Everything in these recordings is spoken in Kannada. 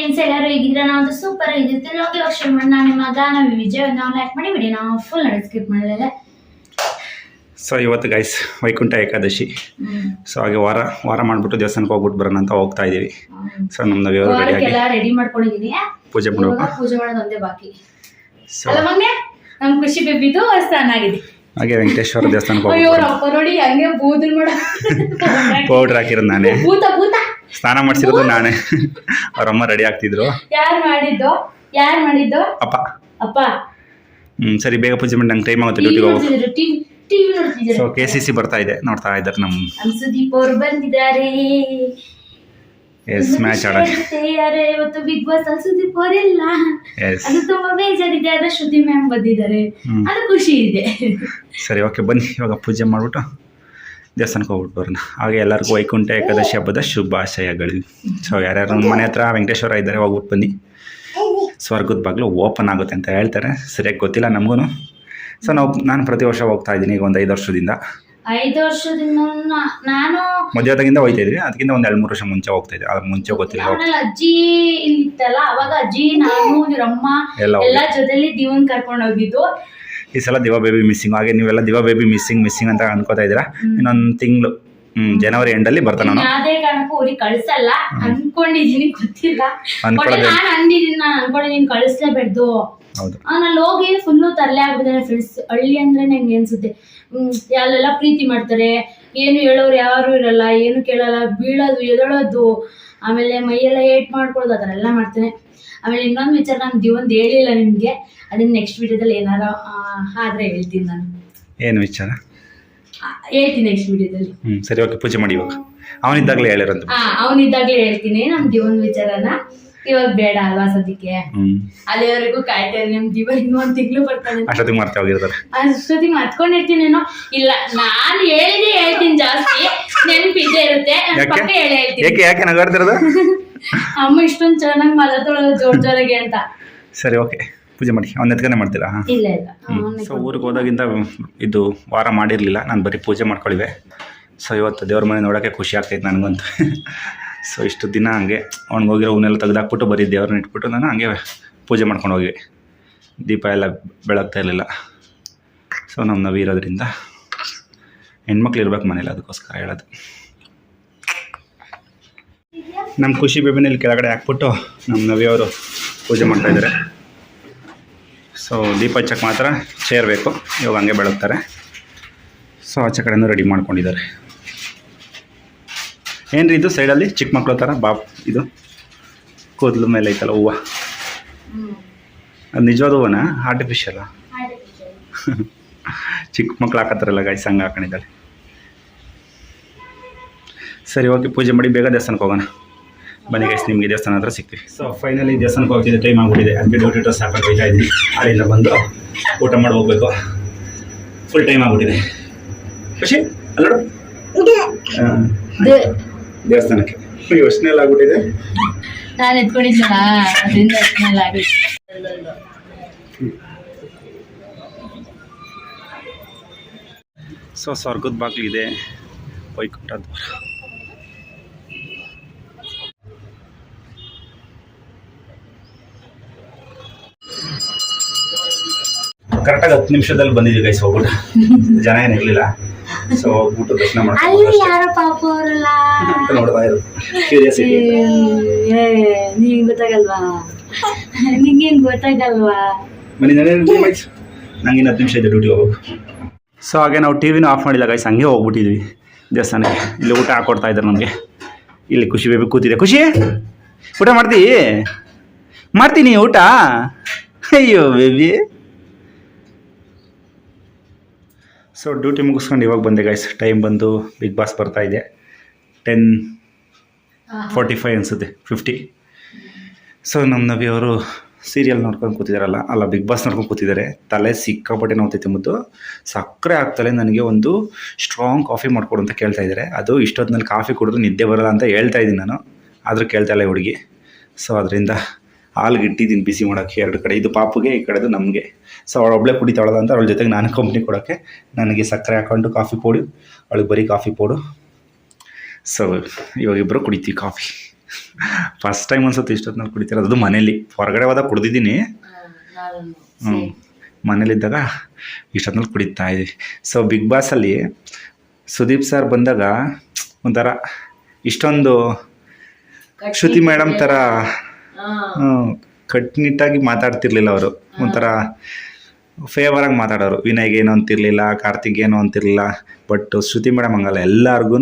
ಫ್ರೆಂಡ್ಸ್ ಎಲ್ಲರೂ ಹೇಗಿದ್ರೆ ನಾವು ಸೂಪರ್ ಆಗಿರ್ತೀವಿ ಲೋಕ ಮಾಡಿ ನಾನು ನಿಮ್ಮ ಗಾನ ವಿಜಯ ನಾವು ಲೈಕ್ ಮಾಡಿ ಬಿಡಿ. ನಾವು ಫುಲ್ ನಡೆ ಸ್ಕಿಪ್ ಮಾಡಲಿಲ್ಲ. ಸೊ ಇವತ್ತು ಗೈಸ್ ವೈಕುಂಠ ಏಕಾದಶಿ. ಸೊ ಹಾಗೆ ವಾರ ವಾರ ಮಾಡಿಬಿಟ್ಟು ದೇವಸ್ಥಾನಕ್ಕೆ ಹೋಗ್ಬಿಟ್ಟು ಬರೋಣ ಅಂತ ಹೋಗ್ತಾ ಇದೀವಿ. ಸೊ ನಮ್ಮ ವ್ಯವಹಾರ ರೆಡಿಯಾಗಿ ವಾರಕ್ಕೆಲ್ಲ ರೆಡಿ ಮಾಡ್ಕೊಂಡಿದ್ದೀನಿ ಪೂಜೆ ಮಾಡೋ ಮಾಡಬೇಕು ಪೂಜೆ ಮಾಡೋದು ಒಂದೇ ಬಾಕಿ. ಸೊ ಅಲ್ಲ ಮೊನ್ನೆ ನಮ್ ಖುಷಿ ಬೇಬಿದು ಆಗಿದೆ. ಹಾಗೆ ವೆಂಕಟೇಶ್ವರ ದೇವಸ್ಥಾನಕ್ಕೆ ಹೋಗ್ಬೇಕು ನೋಡಿ ಹಂಗೆ ಬೂದಲ್ ಮಾಡೋ ಪೌಡ್ರ್ ಹಾಕಿರೋದು ನಾನೇ. ಭೂತ ಭೂತ ಸ್ನಾನ ಮಾಡಿಸಿರೋದು ನಾನೇ. ಅವ್ರಮ್ಮ ರೆಡಿ ಆಗ್ತಿದ್ರು. ಯಾರ್ ಮಾಡಿದ್ದು? ಯಾರ್ ಮಾಡಿದ್ದು? ಅಪ್ಪ. ಅಪ್ಪ. ಹ್ಞೂ ಸರಿ ಬೇಗ ಪೂಜೆ ಮಾಡಿ ನಂಗೆ ಟೈಮ್ ಆಗುತ್ತೆ ಡ್ಯೂಟಿ ಡ್ಯೂಟಿಗೆ TV so K C C ಬರ್ತಾ ಇದೆ ನೋಡ್ತಾ ಇದ್ದಾರೆ ನಮ್ಮ ನಮ್ ಸುದೀಪ್ ಅವ್ರು ಬಂದಿದ್ದಾರೆ. ಎಸ್ ಮ್ಯಾಚ್ ಆಡೋಕ್ಕೆ ಯಾರೇ ಇವತ್ತು ಬಿಗ್ ಬಾಸ್ ಅಲ್ಲಿ ಸುದೀಪ್ ಅವರೆಲ್ಲ. ಎಸ್ ಅದು ತುಂಬಾ ಬೇಜಾರಿದೆ ಆದ್ರೆ ಶ್ರುತಿ ಮ್ಯಾಮ್ ಬಂದಿದ್ದಾರೆ. ಅದು ಖುಷಿ ಇದೆ. ಸರಿ ಓಕೆ ಬನ್ನಿ ಇವಾಗ ಪೂಜೆ ಮಾಡಿಬಿಟ್ಟು. ದೇವಸ್ಥಾನಕ್ಕೆ ಹೋಗ್ಬಿಟ್ಟು ಬರೋಣ. ಹಾಗೆ ಎಲ್ಲರಿಗೂ ವೈಕುಂಠ ಏಕಾದಶಿ ಹಬ್ಬದ ಶುಭಾಶಯಗಳು. ಸೊ ಯಾರ್ಯಾರು ನಮ್ಮ ಮನೆ ಹತ್ರ ವೆಂಕಟೇಶ್ವರ ಇದ್ದಾರೆ ಹೋಗ್ಬಿಟ್ಟು ಬನ್ನಿ. ಸ್ವರ್ಗದ ಬಾಗಿಲು ಓಪನ್ ಆಗುತ್ತೆ ಅಂತ ಹೇಳ್ತಾರೆ. ಸರಿಯಾಗಿ ಗೊತ್ತಿಲ್ಲ ನಮಗೂ ಸೊ ನಾವು ನಾನು ಪ್ರತಿ ವರ್ಷ ಹೋಗ್ತಾ ಇದ್ದೀನಿ ಈಗ ಒಂದು ಐದು ವರ್ಷದಿಂದ. ಐದು ವರ್ಷದಿಂದ ನಾನು ಮದುವೆದಾಗಿಂದ ಹೋಯ್ತಾ ಇದ್ವಿ ಅದಕ್ಕಿಂತ ಒಂದು ಎರಡು ಮೂರು ವರ್ಷ ಮುಂಚೆ ಹೋಗ್ತಾ ಇದ್ದೆ ಅದು ಮುಂಚೆ ಗೊತ್ತಿಲ್ಲ. ಆಮೇಲೆ ಅಜ್ಜಿ ಇಲ್ಲಿತ್ತಲ್ಲ ಅವಾಗ ಅಜ್ಜಿ ನಾನು ಎಲ್ಲ ಎಲ್ಲಾ ಜೊತೆಲಿ ದಿವನ್ ಕರ್ಕೊಂಡು ಹೋಗಿದ್ದು. ಈ ಸಲ ದಿವಾ ಬೇಬಿ ಮಿಸ್ಸಿಂಗ್. ಹಾಗೆ ನೀವೆಲ್ಲ ದಿವಾ ಬೇಬಿ ಮಿಸ್ಸಿಂಗ್ ಮಿಸ್ಸಿಂಗ್ ಅಂತ ಅನ್ಕೋತಾ ಇದ್ದೀರಾ? ಇನ್ನೊಂದು ತಿಂಗಳು ಹ್ಮ್ ಜನವರಿ ಎಂಡಲ್ಲಿ ಬರ್ತಾನ ನಾನು ಯಾವುದೇ ಕಾರಣಕ್ಕೂ ಊರಿಗೆ ಕಳ್ಸಲ್ಲ. ಅನ್ಕೊಂಡಿದೀನಿ ಗೊತ್ತಿಲ್ಲ. ಬಟ್ ಅನ್ಕೊಳ್ಳೋದು ನಾನು ಅಂದಿದ್ದೀನಿ ನಾನು ಅನ್ಕೊಂಡಿದೀನಿ ಕಳಿಸ್ಲೇಬೇಡ್ದು. ಹೌದು. ಅಲ್ಲಿ ಹೋಗಿ ಫುಲ್ಲು ತರಲೆ ಆಗ್ಬಿಟ್ಟಿದ್ದಾರೆ ಫ್ರೆಂಡ್ಸ್ ಹಳ್ಳಿ ಅಂದ್ರೆ ನಂಗೆ ಅನ್ಸುತ್ತೆ? ಹ್ಮ್ ಅಲ್ಲೆಲ್ಲ ಪ್ರೀತಿ ಮಾಡ್ತಾರೆ ಏನು ಹೇಳೋರು ಯಾರು ಇರಲ್ಲ ಏನು ಕೇಳಲ್ಲ ಬೀಳೋದು ಎದಳೋದು ಆಮೇಲೆ ಮೈಯೆಲ್ಲ ಏಟ್ ಮಾಡ್ಕೊಳ್ಳೋದು ಅದನ್ನೆಲ್ಲ ಮಾಡ್ತೇನೆ. ಆಮೇಲೆ ಇನ್ನೊಂದು ವಿಚಾರ ನಾನು ದಿವಂದು ಹೇಳಿಲ್ಲ ನಿಮಗೆ ಅದನ್ನ ನೆಕ್ಸ್ಟ್ ವಿಡಿಯೋದಲ್ಲಿ ಏನಾರ ಆ, ಆದ್ರೆ ಹೇಳ್ತೀನಿ ನಾನು. ಏನು ವಿಚಾರ? ಆ, ಹೇಳ್ತೀನಿ ನೆಕ್ಸ್ಟ್ ವಿಡಿಯೋದಲ್ಲಿ ಹ್ಞೂ ಸರಿ ಓಕೆ ಪೂಜೆ ಮಾಡಿ ಇವಾಗ. ಅವನಿದ್ದಾಗಲೇ ಹೇಳಿರಂತ ಹಾ ಅವನಿದ್ದಾಗಲೇ ಹೇಳ್ತೀನಿ ನಮ್ಮ ದಿವನ್ ವಿಚಾರನ. ಇವಾಗ ಬೇಡ ಅಲ್ವಾ ಸದ್ಯಕ್ಕೆ? ಅಲ್ಲಿವರೆಗೂ ಕಾಯ್ತಾ ಇದ್ದೀನಿ ನಮ್ ದಿವ ಇನ್ನೊಂದ್ ಒಂದ್ ತಿಂಗಳು ಬರ್ತಾನೆ ಅಷ್ಟೊತ್ತಿಗೆ ಮರ್ತೆ ಹೋಗಿರ್ತಾರೆ. ಅಷ್ಟೊತ್ತಿಗೆ ಮರ್ತ್ಕೊಂಡಿರ್ತೀನೇನೋ ಇಲ್ಲ ನಾನು ಹೇಳಿದೆ ಹೇಳ್ತೀನಿ ಜಾಸ್ತಿ. ನೆನಪಿದ್ದೇ ಇರುತ್ತೆ? ಪಕ್ಕ ಹೇಳಿ ಹೇಳ್ತೀನಿ. ಯಾಕೆ ಯಾಕೆ ನಗಾಡ್ತಿರೋದು ಅಮ್ಮ ಇಷ್ಟೊಂದು ಚೆನ್ನಾಗಿ ಮಾತಾಡ್ತಾಳೆ ಜೋರ್ ಜೋರಾಗಿ ಅಂತ. ಸರಿ ಓಕೆ. ಪೂಜೆ ಮಾಡಿ. ಅವ್ನ ಎತ್ಕನೆ ಮಾಡ್ತೀರಾ? ಇಲ್ಲ ಇಲ್ಲ. ಸೊ ಊರಿಗೆ ಹೋದಾಗಿಂದ ಇದು ವಾರ ಮಾಡಿರಲಿಲ್ಲ. ನಾನು ಬರೀ ಪೂಜೆ ಮಾಡ್ಕೊಳ್ಳಿವೆ ಸೊ ಇವತ್ತು ದೇವ್ರ ಮನೆ ನೋಡೋಕ್ಕೆ ಖುಷಿ ಆಗ್ತೈತೆ ನನಗಂತೂ. ಸೊ ಇಷ್ಟು ದಿನ ಹಂಗೆ ಹೋಗಿರೋ ಹೂನೆಲ್ಲ ತೆಗೆದಾಕ್ಬಿಟ್ಟು ಬರೀ ದೇವ್ರನ್ನ ಇಟ್ಬಿಟ್ಟು ನಾನು ಹಂಗೆ ಪೂಜೆ ಮಾಡ್ಕೊಂಡು ಹೋಗಿ ದೀಪ ಎಲ್ಲ ಬೆಳಗ್ತಾ ಇರಲಿಲ್ಲ. ಸೊ ನಮ್ಮ ನವಿರೋದ್ರಿಂದ ಹೆಣ್ಮಕ್ಳು ಇರ್ಬೇಕು ಮನೇಲಿ, ಅದಕ್ಕೋಸ್ಕರ ಹೇಳೋದು. ನಮ್ಮ ಖುಷಿ ಬೇಬಿನ ಇಲ್ಲಿ ಕೆಳಗಡೆ ಹಾಕ್ಬಿಟ್ಟು ನಮ್ಮ ನವಿಯವರು ಪೂಜೆ ಮಾಡ್ತಾ ಇದ್ದಾರೆ. ಸೊ ದೀಪ ಹಚ್ಚಕ್ಕೆ ಮಾತ್ರ ಚೇರ್ ಬೇಕು. ಇವಾಗ ಹಂಗೆ ಬೆಳಗ್ತಾರೆ. ಸೊ ಆಚೆ ಕಡೆಯೂ ರೆಡಿ ಮಾಡ್ಕೊಂಡಿದ್ದಾರೆ. ಏನ್ರಿ ಇದು ಸೈಡಲ್ಲಿ ಚಿಕ್ಕ ಮಕ್ಳು ಥರ ಬಾಪ್ ಇದು ಕೂದಲು ಮೇಲೆ ಐತಲ್ಲ ಹೂವು. ಅದು ನಿಜವಾದ ಹೂವನಾ? ಆರ್ಟಿಫಿಷಿಯಲ್ಲ ಆಯ್ತು. ಚಿಕ್ಕ ಮಕ್ಳು ಹಾಕತ್ತಾರಲ್ಲ ಗಾಯ್ಸ್ ಹಂಗೆ ಹಾಕೊಂಡಿದ್ದಾಳೆ. ಸರಿ ಓಕೆ ಪೂಜೆ ಮಾಡಿ ಬೇಗ ದೇವಸ್ಥಾನಕ್ಕೆ ಹೋಗೋಣ. ಬನ್ನಿ ಗಾಯ್ಸ್ ನಿಮಗೆ ದೇವಸ್ಥಾನ ಹತ್ರ ಸಿಗ್ತೀವಿ. ಸೊ ಫೈನಲಿ ದೇವಸ್ಥಾನಕ್ಕೆ ಹೋಗ್ತಿದ್ದೆ ಟೈಮ್ ಆಗ್ಬಿಟ್ಟಿದೆ. ಅದಕ್ಕೆ ಡ್ಯೂಟಿ ಡ್ರೆಸ್ ಹಾಕೊಂಡು ಹೋಗ್ತಾ ಇದ್ದೀನಿ. ಅಲ್ಲಿಂದ ಬಂದು ಊಟ ಮಾಡಿ ಹೋಗ್ಬೇಕು. ಫುಲ್ ಟೈಮ್ ಆಗ್ಬಿಟ್ಟಿದೆ. ಖುಷಿ? ಅಲ್ಲ ದೇವಸ್ಥಾನಕ್ಕೆ. ಯೋಚನೆ ಎಲ್ಲ ಆಗ್ಬಿಟ್ಟಿದೆ. ನಾನು ಎತ್ಕೊಂಡಿದ್ನಲ್ಲ ಅದರಿಂದ ಎತ್ಕೊಂಡೆಲ್ಲ ಆಗಿತ್ತು ಸೊ ಸ್ವರ್ಗದ ಬಾಗಿಲು ವೈಕುಂಠ ದ್ವಾರ. ಕರೆಕ್ಟಾಗಿ ಹತ್ತು ನಿಮಿಷದಲ್ಲಿ ಬಂದಿದ್ದೀವಿ ಗೈಸ್ ಹೋಗ್ಬಿಟ್ಟು. ಜನ ಏನು ಇರಲಿಲ್ಲ. ಸೊ ಹೋಗ್ಬಿಟ್ಟು ದರ್ಶನ ಅಲ್ಲಿ ಮಾಡ್ಕೊಂಡು ಯಾರೋ ಪಾಪ ಅವರಲ್ಲ. ಅಂತ ನೋಡ್ತಾ ಇರು ಕ್ಯೂರಿಯಾಸಿಟಿ ನಿಂಗೆ ಗೊತ್ತಾಗಲ್ವಾ? ನಿಂಗೇನ್ ಗೊತ್ತಾಗಲ್ವಾ? ಬನ್ನಿ ನನಗೆ ನಂಗೆ ಇನ್ನು ಹತ್ತು ನಿಮಿಷ ಇದೆ ಡ್ಯೂಟಿ ಹೋಗ್ಬೇಕು. ಸೊ ಹಾಗೆ ನಾವು ಟಿ ವಿನೂ ಆಫ್ ಮಾಡಿಲ್ಲ ಗೈಸ್ ಹಂಗೆ ಹೋಗ್ಬಿಟ್ಟಿದ್ವಿ ದೇವಸ್ಥಾನಕ್ಕೆ. ಇಲ್ಲಿ ಊಟ ಹಾಕೊಡ್ತಾ ಇದ್ದಾರೆ ನಮಗೆ. ಇಲ್ಲಿ ಖುಷಿ ಬೇಬಿ ಕೂತಿದೆ. ಖುಷಿ? ಊಟ ಮಾಡ್ತೀ? ಮಾಡ್ತೀನಿ ಊಟ. ಅಯ್ಯೋ ಬೇಬಿ ಸೊ ಡ್ಯೂಟಿ ಮುಗಿಸ್ಕೊಂಡು ಇವಾಗ ಬಂದೆ ಗೈಸ್ ಟೈಮ್ ಬಂದು ಬಿಗ್ ಬಾಸ್ ಬರ್ತಾ ಇದೆ. ಟೆನ್ ಫೋರ್ಟಿ ಫೈವ್ ಅನಿಸುತ್ತೆ ಫಿಫ್ಟಿ ಸೊ ನಮ್ಮ ನವಿ ಅವರು ಸೀರಿಯಲ್ ನೋಡ್ಕೊಂಡು ಕೂತಿದಾರಲ್ಲ ಅಲ್ಲ ಬಿಗ್ ಬಾಸ್ ನೋಡ್ಕೊಂಡು ಕೂತಿದ್ದಾರೆ ತಲೆ ಸಿಕ್ಕಾಪಟ್ಟೆ ನೋಡ್ತೈತೆ ಮತ್ತು ಸಕ್ಕರೆ ಆಗ್ತಲೆ ನನಗೆ ಒಂದು ಸ್ಟ್ರಾಂಗ್ ಕಾಫಿ ಮಾಡ್ಕೊಡು ಅಂತ ಕೇಳ್ತಾ ಇದ್ದಾರೆ ಅದು ಇಷ್ಟೊತ್ತಿನಲ್ಲಿ ಕಾಫಿ ಕುಡಿದ್ರೆ ನಿದ್ದೆ ಬರಲ್ಲ ಅಂತ ಹೇಳ್ತಾ ಇದ್ದೀನಿ ನಾನು. ಆದರೂ ಕೇಳ್ತಾ ಇಲ್ಲ ಹುಡುಗಿ. ಸೊ ಅದರಿಂದ ಹಾಲ್ಗೆ ಇಟ್ಟಿದ್ದೀನಿ ಬಿಸಿ ಮಾಡೋಕ್ಕೆ ಎರಡು ಕಡೆ. ಇದು ಪಾಪುಗೆ ಈ ಕಡೆದು ನಮಗೆ. ಸೊ ಅವಳು ಒಬ್ಬಳೇ ಕುಡಿತಾಳಲ್ಲ ಅಂತ ಅವಳ ಜೊತೆಗೆ ನಾನು ಕಂಪ್ನಿ ಕೊಡೋಕ್ಕೆ. ನನಗೆ ಸಕ್ಕರೆ ಹಾಕೊಂಡು ಕಾಫಿ ಪೌಡಿ. ಅವಳಿಗೆ ಬರೀ ಕಾಫಿ ಪೋಡು. ಸೊ ಇವಾಗಿಬ್ಬರು ಕುಡಿತೀವಿ ಕಾಫಿ ಫಸ್ಟ್ ಟೈಮ್ ಅನ್ಸುತ್ತೆ ಇಷ್ಟೊತ್ತಿನಲ್ಲಿ ಕುಡಿತಾರೆ ಅದು ಮನೇಲಿ. ಹೊರಗಡೆ ಹೋದಾಗ ಕುಡ್ದಿದ್ದೀನಿ. ಹ್ಞೂ ಮನೇಲಿದ್ದಾಗ ಇಷ್ಟೊತ್ತಿನಲ್ಲಿ ಕುಡಿತಾ ಇದ್ದೀವಿ ಸೊ ಬಿಗ್ ಬಾಸಲ್ಲಿ ಸುದೀಪ್ ಸರ್ ಬಂದಾಗ ಒಂಥರ ಇಷ್ಟೊಂದು ಶ್ರುತಿ ಮೇಡಮ್ ಥರ ಹ್ಮ್, ಕಟ್ಟುನಿಟ್ಟಾಗಿ ಮಾತಾಡ್ತಿರ್ಲಿಲ್ಲ ಅವರು. ಒಂಥರ ಫೇವರಾಗಿ ಮಾತಾಡೋರು. ವಿನಯ್ಗೆ ಏನು ಅಂತಿರ್ಲಿಲ್ಲ ಕಾರ್ತಿಕ್ ಏನು ಅಂತಿರ್ಲಿಲ್ಲ ಬಟ್ ಶ್ರುತಿ ಮೇಡಮ್ ಹಂಗಲ್ಲ ಎಲ್ಲಾರ್ಗು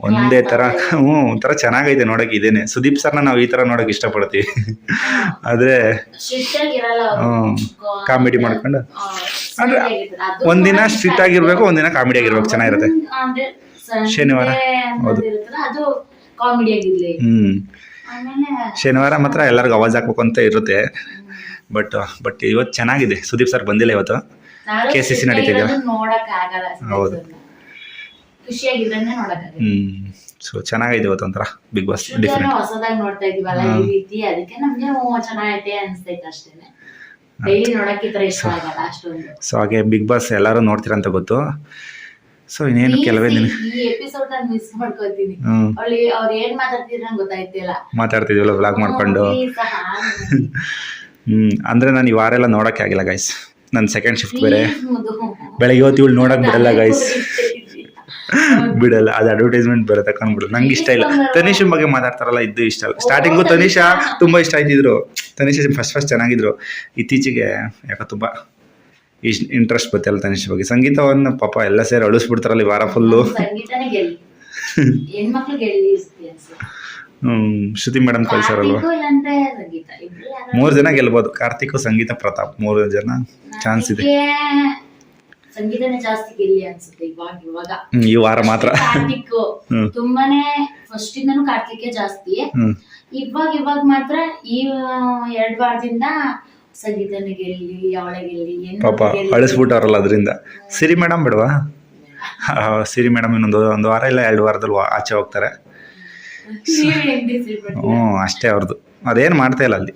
ಒಂದೇ ಥರ ಹ್ಞೂ ಒಂಥರ ಚೆನ್ನಾಗೈತೆ ನೋಡೋಕೆ ಇದೇನೆ. ಸುದೀಪ್ ಸರ್ನ ನಾವು ಈ ಥರ ನೋಡೋಕೆ ಇಷ್ಟಪಡ್ತೀವಿ. ಆದರೆ ಹ್ಞೂ ಕಾಮಿಡಿ ಮಾಡ್ಕೊಂಡು. ಅಂದ್ರೆ ಒಂದಿನ ಸ್ಟ್ರಿಕ್ಟ್ ಆಗಿರ್ಬೇಕು ಒಂದಿನ ಕಾಮಿಡಿ ಆಗಿರ್ಬೇಕು. ಚೆನ್ನಾಗಿರುತ್ತೆ. ಶನಿವಾರ, ಹೌದು. ಹ್ಞೂ ಶನಿವಾರ ಮಾತ್ರ ಎಲ್ಲರಿಗೂ ಅವಾಜ್ ಹಾಕ್ಬೇಕು ಅಂತ ಇರುತ್ತೆ. ಬಟ್ ಬಟ್ ಇವತ್ತು ಚೆನ್ನಾಗಿದೆ. ಸುದೀಪ್ ಸರ್ ಬಂದಿಲ್ಲ ಇವತ್ತು. ಕೆ ಸಿ ಸಿ ನಡೀತಿದೆ. ಹೌದು. ಹ್ಞೂ ಸೊ ಚೆನ್ನಾಗಿದೆ ಇವತ್ತು ಒಂಥರ. ಬಿಗ್ ಬಾಸ್ ಡಿಫ್ರೆಂಟ್ ಹೊಸದಾಗಿ ನೋಡ್ತಾ ಇದೀವಲ್ಲ ಈ ರೀತಿ ಅದಕ್ಕೆ ನಮ್ಗೆ ಓ ಚೆನ್ನಾಗೈತೆ ಅನ್ಸ್ತೈತೆ ಅಷ್ಟೇನೆ. ಡೈಲಿ ನೋಡಕ್ ಈ ತರ ಇಷ್ಟ ಆಗಲ್ಲ ಅಷ್ಟೊಂದು. ಸೊ ಹಾಗೆ ಬಿಗ್ ಬಾಸ್ ಎಲ್ಲರೂ ನೋಡ್ತೀರಂತ ಗೊತ್ತು. ಸೊ ಇನ್ನೇನು ಕೆಲವೇ ದಿನ ಈ ಎಪಿಸೋಡ್ ನಾನು ಮಿಸ್ ಮಾಡ್ಕೋತೀನಿ ಹ್ಞೂ ಅವಳಿ ಅವ್ರು ಏನ್ ಮಾತಾಡ್ತಿದ್ರು ನಂಗೆ ಗೊತ್ತಾಯ್ತಿಲ್ಲ. ಮಾತಾಡ್ತಿದ್ವಲ್ಲ ವ್ಲಾಗ್ ಮಾಡ್ಕೊಂಡು. ಹ್ಮ್ ಅಂದ್ರೆ ನಾನು ಈ ವಾರ ಎಲ್ಲ ನೋಡಕ್ಕೆ ಆಗಿಲ್ಲ ಗೈಸ್ ನನ್ನ ಸೆಕೆಂಡ್ ಶಿಫ್ಟ್ ಬೇರೆ. ಬೆಳಗ್ಗೆ ಹೊತ್ತು ಇವಳು ನೋಡೋಕೆ ಬಿಡಲ್ಲ ಗೈಸ್ ಬಿಡಲ್ಲ ಅದು ಅಡ್ವರ್ಟೈಸ್ಮೆಂಟ್ ಬರುತ್ತೆ ಬಿಡಲ್ಲ ನಂಗೆ ಇಷ್ಟ ಇಲ್ಲ. ತನಿಷನ್ ಬಗ್ಗೆ ಮಾತಾಡ್ತಾರಲ್ಲ ಇದ್ದು ಇಷ್ಟ. ಅಲ್ಲ ಸ್ಟಾರ್ಟಿಂಗು ತನಿಷಾ ತುಂಬಾ ಇಷ್ಟ ಆಯ್ತಿದ್ರು ತನಿಷಾ ಫಸ್ಟ್ ಫಸ್ಟ್ ಚೆನ್ನಾಗಿದ್ರು. ಇತ್ತೀಚೆಗೆ ಯಾಕೋ ತುಂಬ ಇಷ್ಟು ಇಂಟ್ರೆಸ್ಟ್ ಬತ್ತಿಲ್ಲ ತನಿಷ್ ಬಗ್ಗೆ ಸಂಗೀತವನ್ನು ಪಾಪ ಎಲ್ಲ ಸೇರಿ ಅಳಿಸ್ಬಿಡ್ತಾರಲ್ಲ ವಾರ ಫುಲ್ಲು. ಹ್ಞೂ ಶ್ರುತಿ ಮೇಡಮ್ ಕಳ್ಸಾರಲ್ವ ಮೂರು ಜನ ಗೆಲ್ಬೋದು. ಕಾರ್ತಿಕ್ ಸಂಗೀತ ಪ್ರತಾಪ್ ಮೂರು ಜನ ಚಾನ್ಸ್ ಇದೆ. ಸಂಗೀತನೇ ಜಾಸ್ತಿ ಗೆಲ್ಲಿ ಅನ್ಸುತ್ತೆ ಇವಾಗ ಇವಾಗ. ಈ ವಾರ ಮಾತ್ರ. ಕಾರ್ತಿಕ್. ತುಂಬಾನೇ ಫಸ್ಟ್ ಇಂದನು ಕಾರ್ತಿಕ್ ಜಾಸ್ತಿ. ಇವಾಗ ಇವಾಗ ಮಾತ್ರ ಈ ಎರಡ್ ವಾರದಿಂದ ಸಂಗೀತನ ಗೆಲ್ಲಿ ಅವಳ ಗೆಲ್ಲಿ ಹೆಣ್ಣು ಪಾಪ ಗೆಲ್ಲಿ. ಅಳಿಸ್ಬಿಟ್ಟವ್ರಲ್ಲ ಅದರಿಂದ. ಸಿರಿ ಮೇಡಮ್ ಬಿಡವಾ? ಸಿರಿ ಮೇಡಮ್ ಇನ್ನೊಂದು ಒಂದು ವಾರ ಇಲ್ಲ ಎರಡು ವಾರದಲ್ಲಿ ವಾ- ಆಚೆ ಹೋಗ್ತಾರೆ. ನೀವ್ ಹೆಂಗ್ decide ಮಾಡ್ತೀರಾ? ಹ್ಞೂ ಅಷ್ಟೇ ಅವ್ರದ್ದು. ಅದೇನು ಮಾಡ್ತಾ ಇಲ್ಲ ಅಲ್ಲಿ.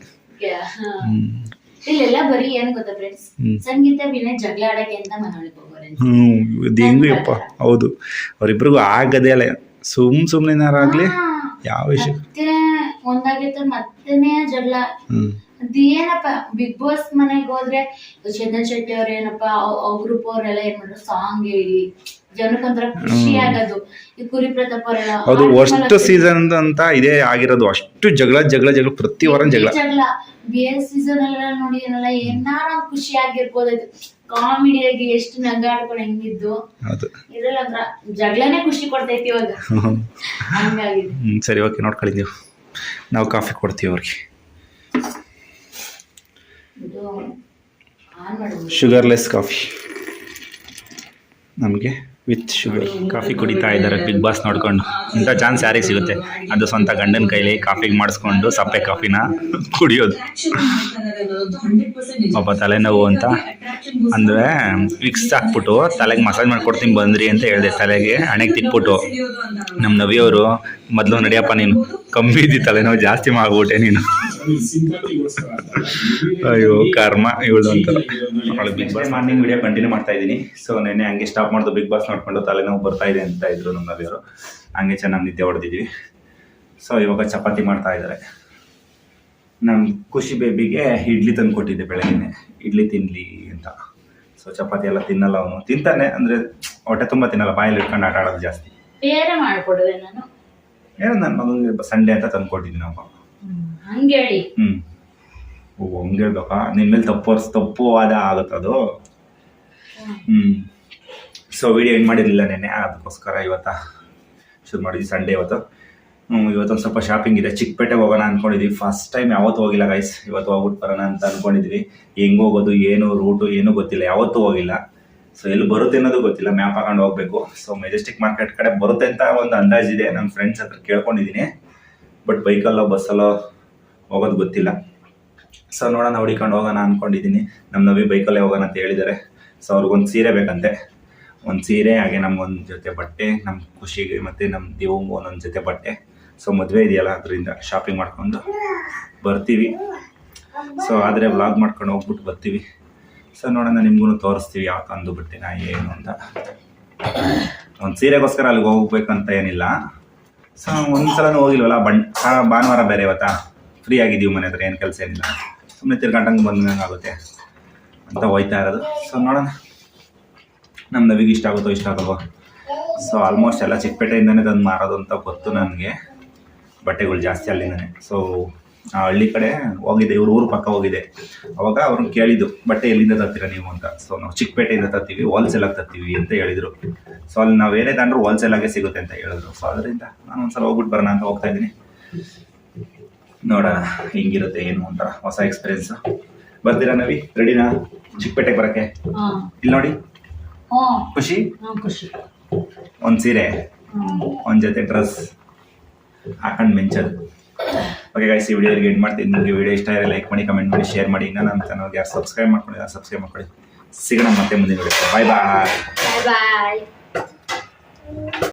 ಹಾ. ಹ್ಮ್. ಇಲ್ಲೆಲ್ಲ ಬರೀ ಏನ್ ಗೊತ್ತಾ ಫ್ರೆಂಡ್ಸ್ ಹ್ಮ್. ಸಂಗೀತ ವಿನಯ್ ಜಗಳ ಆಡಕ್ಕೆ ಅಂತ ಮನೊಳಗೆ ಹೋಗೋರೆ ಹ್ಞೂ ಇದು ಹೆಂಗು ಯಪ್ಪ ಹೌದು. ಅವರಿಬ್ರಿಗೂ ಆಗದೇ ಇಲ್ಲ. ಸುಮ್ ಸುಮ್ಮನೆನಾರಾಗ್ಲಿ. ಯಾವ ವಿಷಯ. ಮತ್ತೆ ಒಂದಾಗಿತ್ತು ಮತ್ತೆನೇ ಜಗಳ. ಹ್ಞೂ ಅದೇನಪ್ಪ ಬಿಗ್ ಬಾಸ್ ಮನೆಗೆ ಹೋದ್ರೆ ಚಂದನ್ ಶೆಟ್ಟಿ ಅವ್ರ ಏನಪ್ಪ ಅವ್ರ ಗ್ರೂಪ್ ಅವ್ರೆಲ್ಲ ಏನ್ ಮಾಡ್ರು? ಸಾಂಗ್ ಹೇಳಿ. ಜನಕ್ಕೊಂಥರ ಖುಷಿ ಆಗೋದು. ಈ ಕುರಿ ಪ್ರತಾಪ್ ಅವರೆಲ್ಲ ಅದು ಅಷ್ಟು ಸೀಸನ್ ಅಂತ ಇದೇ ಆಗಿರೋದು. ಅಷ್ಟು ಜಗಳ ಜಗಳ ಜಗಳ ಪ್ರತಿ ವಾರ ಜಗಳ. ಜಗಳ. ಬೇರೆ ಸೀಸನ್ ಎಲ್ಲ ನೋಡಿ ಏನಲ್ಲ ಏನಾರ ಖುಷಿ ಆಗಿರ್ಬೋದಾಯ್ತು ಆಗಿ ಎಷ್ಟು ನಗಾಡ್ಕೊಂಡು ಹೆಂಗಿದ್ದು. ಇದ್ರಲ್ಲಿ ಜಗಳನೆ ಜಗಳನೇ ಖುಷಿ ಕೊಡ್ತೈತಿ ಇವಾಗ. ಹಂಗಾಗಿದೆ. ಸರಿ ಓಕೆ ನೋಡ್ಕೊಳ್ಳಿ ನೀವು. ನಾವು ಕಾಫಿ ಕೊಡ್ತೀವಿ ಅವ್ರಿಗೆ. ಶುಗರ್ಲೆಸ್ ಕಾಫಿ ನಮಗೆ ವಿತ್ ಶುಗರ್ ಕಾಫಿ ಕುಡಿತಾ ಇದ್ದಾರೆ ಬಿಗ್ ಬಾಸ್ ನೋಡ್ಕೊಂಡು. ಇಂಥ ಚಾನ್ಸ್ ಯಾರಿಗೆ ಸಿಗುತ್ತೆ? ಅದು ಸ್ವಂತ ಗಂಡನ ಕೈಲಿ ಕಾಫಿಗೆ ಮಾಡಿಸ್ಕೊಂಡು ಸಪ್ಪೆ ಕಾಫಿನ ಕುಡಿಯೋದು. ಪಾಪ ತಲೆನೋವು ಅಂತ. ಅಂದರೆ ವಿಕ್ಸ್ ಹಾಕ್ಬಿಟ್ಟು ತಲೆಗೆ ಮಸಾಜ್ ಮಾಡ್ಕೊಡ್ತೀನಿ ಬಂದ್ರಿ ಅಂತ ಹೇಳಿದೆ. ತಲೆಗೆ ಹಣೆಗೆ ತಿಕ್ಬಿಟ್ಟು ನಮ್ಮ ನವಿಯವರು ಮೊದಲು ನಡಿಯಪ್ಪ ನೀನು. ಕಮ್ಮಿ ಇದ್ದಿ ತಲೆನೋವು ಜಾಸ್ತಿ ಮಾಡ್ಬಿಟ್ಟೆ ನೀನು. ಅಯ್ಯೋ ಕರ್ಮ ಇವಳು ಅಂತ. Bigg Boss morning video continue ಮಾಡ್ತಾ ಇದ್ದೀನಿ. ಸೊ ನೆನ್ನೆ ಹಂಗೆ ಸ್ಟಾಪ್ ಮಾಡೋದು ಬಿಗ್ ಬಾಸ್ ನೋಡ್ಕೊಂಡು ತಲೆನೋವು ಬರ್ತಾ ಇದೆ ಅಂತ ಇದ್ರು ನಮ್ಮ ನವಿಯವರು. ಹಂಗೆ ಚೆನ್ನಾಗಿ ನಿದ್ದೆ ಹೊಡೆದಿದ್ವಿ. ಸೊ ಇವಾಗ ಚಪಾತಿ ಮಾಡ್ತಾ ಇದ್ದಾರೆ. ನಮ್ಮ ಖುಷಿ ಬೇಬಿಗೆ ಇಡ್ಲಿ ತಂದು ಕೊಟ್ಟಿದ್ದೆ ಬೆಳಗ್ಗೆ ಇಡ್ಲಿ ತಿನ್ನಲಿ ಅಂತ. ಸೊ ಚಪಾತಿ ಎಲ್ಲ ತಿನ್ನಲ್ಲ ಅವನು. ತಿಂತಾನೆ ಅಂದರೆ ಹೊಟ್ಟೆ ತುಂಬ ತಿನ್ನಲ್ಲ ಬಾಯಲ್ಲಿ ಇಟ್ಕೊಂಡು ಆಟ ಆಡೋದು ಜಾಸ್ತಿ. ಬೇರೆ ಮಾಡ್ಕೊಡೋದೆ ನಾನು. ಏನೋ ನನ್ನ ಮಗನಿಗೆ ಸಂಡೇ ಅಂತ ತಂದು ಕೊಟ್ಟಿದ್ದೀನಿ ನಾವು ಹಂಗೆ ಹ್ಮ್. ಓ, ಹಂಗೆ ಹೇಳ್ಬೇಕಾ? ನಿನ್ನ ಮೇಲೆ ತಪ್ಪು ತಪ್ಪು ವಾದ ಆಗುತ್ತೆ ಅದು. ಹ್ಞೂ ಸೊ ವಿಡಿಯೋ ಏನು ಮಾಡಿರಲಿಲ್ಲ ನೆನ್ನೆ, ಅದಕ್ಕೋಸ್ಕರ ಇವತ್ತ ಶುರು ಮಾಡಿದ್ವಿ ಸಂಡೇ ಇವತ್ತು. ಹ್ಞೂ ಇವತ್ತೊಂದು ಸ್ವಲ್ಪ ಶಾಪಿಂಗ್ ಇದೆ. ಚಿಕ್ಕಪೇಟೆಗೆ ಹೋಗೋಣ ಅನ್ಕೊಂಡಿದ್ವಿ. ಫಸ್ಟ್ ಟೈಮ್ ಯಾವತ್ತೂ ಹೋಗಿಲ್ಲ ಗೈಸ್ ಇವತ್ತು ಹೋಗ್ಬಿಟ್ಟು ಬರೋಣ ಅಂತ ಅನ್ಕೊಂಡಿದ್ವಿ. ಹೆಂಗ್ ಹೋಗೋದು, ಏನು ರೂಟು ಏನೂ ಗೊತ್ತಿಲ್ಲ. ಯಾವತ್ತೂ ಹೋಗಿಲ್ಲ. ಸೊ ಎಲ್ಲಿ ಬರುತ್ತೆ ಅನ್ನೋದು ಗೊತ್ತಿಲ್ಲ. ಮ್ಯಾಪ್ ಹಾಕೊಂಡು ಹೋಗ್ಬೇಕು. ಸೊ ಮೆಜೆಸ್ಟಿಕ್ ಮಾರ್ಕೆಟ್ ಕಡೆ ಬರುತ್ತೆ ಅಂತ ಒಂದು ಅಂದಾಜಿದೆ ನಮ್ಮ ಫ್ರೆಂಡ್ಸ್ ಹತ್ರ ಕೇಳ್ಕೊಂಡಿದ್ದೀನಿ. ಬಟ್ ಬೈಕಲ್ಲೋ ಬಸ್ಸಲ್ಲೋ ಹೋಗೋದು ಗೊತ್ತಿಲ್ಲ. ಸೊ ನೋಡೋಣ, ಹುಡಿಕೊಂಡು ಹೋಗೋಣ ಅಂದ್ಕೊಂಡಿದ್ದೀನಿ ನಮ್ಮ ನವಿ ಬೈಕಲ್ಲೇ ಹೋಗೋಣ ಅಂತ ಹೇಳಿದ್ದಾರೆ ಸೊ ಅವ್ರಿಗೊಂದು ಸೀರೆ ಬೇಕಂತೆ. ಒಂದು ಸೀರೆ, ಹಾಗೆ ನಮ್ಗೊಂದು ಜೊತೆ ಬಟ್ಟೆ ನಮ್ಮ ಖುಷಿಗೆ ಮತ್ತು ನಮ್ಮ ದೇವಂಗೂ ಒಂದೊಂದು ಜೊತೆ ಬಟ್ಟೆ. ಸೊ ಮದುವೆ ಇದೆಯಲ್ಲ, ಅದರಿಂದ ಶಾಪಿಂಗ್ ಮಾಡ್ಕೊಂಡು ಬರ್ತೀವಿ. ಸೊ ಆದರೆ ವ್ಲಾಗ್ ಮಾಡ್ಕೊಂಡು ಹೋಗ್ಬಿಟ್ಟು ಬರ್ತೀವಿ. ಸೊ ನೋಡೋಣ ನಿಮ್ಗೂ ತೋರಿಸ್ತೀವಿ ಯಾವ ತಂದು ಬಟ್ಟೆನ, ಏನು ಅಂತ. ಒಂದು ಸೀರೆಗೋಸ್ಕರ ಅಲ್ಲಿಗೆ ಹೋಗ್ಬೇಕಂತ ಏನಿಲ್ಲ. ಸೊ ಒಂದ್ಸಲನೂ ಹೋಗಿಲ್ವಲ್ಲ? ಬಂಡ್ ಭಾನುವಾರ ಬೇರೆ ಇವತ್ತಾ? ಫ್ರೀ ಆಗಿದ್ದೀವಿ ಮನೆ ಹತ್ರ, ಏನು ಕೆಲಸ ಏನಿಲ್ಲ ಸುಮ್ಮನೆ ತಿರ್ಗಂಟಂಗೆ ಬಂದಂಗೆ ಆಗುತ್ತೆ ಅಂತ ಹೋಯ್ತಾ ಇರೋದು. ಸೊ ನೋಡೋಣ. ನಮ್ಮ ನವಿಗೆ ಇಷ್ಟ ಆಗುತ್ತೋ ಇಷ್ಟ ಆಗಲ್ವೋ? ಸೊ ಆಲ್ಮೋಸ್ಟ್ ಎಲ್ಲ ಚಿಕ್ಕಪೇಟೆಯಿಂದನೇ ತಂದು ಮಾರೋದು ಅಂತ ಗೊತ್ತು ನನಗೆ. ಬಟ್ಟೆಗಳು ಜಾಸ್ತಿ ಅಲ್ಲಿಂದನೇ. ಸೊ ಆ ಹಳ್ಳಿ ಕಡೆ ಹೋಗಿದ್ದೆ ಇವ್ರ ಊರು ಪಕ್ಕ ಹೋಗಿದೆ. ಅವಾಗ ಅವ್ರನ್ನ ಕೇಳಿದ್ದು ಬಟ್ಟೆ ಎಲ್ಲಿಂದ ತರ್ತೀರಾ ನೀವು ಅಂತ. ಸೊ ನಾವು ಚಿಕ್ಕಪೇಟೆಯಿಂದ ತರ್ತೀವಿ ಹೋಲ್ಸೇಲಾಗಿ ತರ್ತೀವಿ ಅಂತ ಹೇಳಿದರು. ಸೊ ಅಲ್ಲಿ ನಾವು ಏನೇ ತಂದ್ರೂ ಹೋಲ್ಸೇಲಾಗೆ ಸಿಗುತ್ತೆ ಅಂತ ಹೇಳಿದ್ರು. ಸೊ ಅದರಿಂದ ನಾನು ಒಂದ್ಸಲ ಹೋಗ್ಬಿಟ್ಟು ಬರೋಣ ಅಂತ ಹೋಗ್ತಾ ಇದ್ದೀನಿ. ನೋಡೋಣ ಹೆಂಗಿರುತ್ತೆ ಏನು ಅಂತ ಹೊಸ ಎಕ್ಸ್ಪೀರಿಯನ್ಸ್ ಬರ್ತೀರಾ ನವಿ? ರೆಡಿನಾ ಚಿಕ್ಕಪೇಟೆಗೆ ಬರಕ್ಕೆ? ಇಲ್ಲಿ ನೋಡಿ. ಖುಷಿ? ಒಂದು ಸೀರೆ. ಒಂದು ಜೊತೆ ಡ್ರೆಸ್ ಹಾಕೊಂಡು ಮೆಂಚದು ಓಕೆ ಗಾಯ್ಸ್ ಈ ವಿಡಿಯೋ ಎಂಡ್ ಮಾಡ್ತೀನಿ. ನಿಮಗೆ ವಿಡಿಯೋ ಇಷ್ಟ ಆದರೆ ಲೈಕ್ ಮಾಡಿ ಕಮೆಂಟ್ ಮಾಡಿ ಶೇರ್ ಮಾಡಿ. ಇನ್ನೂ ನಮ್ಮ ಚಾನಲ್ಗೆ ಯಾರು ಸಬ್ಸ್ಕ್ರೈಬ್ ಮಾಡ್ಕೊಂಡಿಲ್ಲ ಸಬ್ಸ್ಕ್ರೈಬ್ ಮಾಡ್ಕೊಳ್ಳಿ. ಸಿಗೋಣ ಮತ್ತೆ ಮುಂದಿನ ವಿಡಿಯೋ ಬಾಯ್ ಬಾಯ್ ಬಾಯ್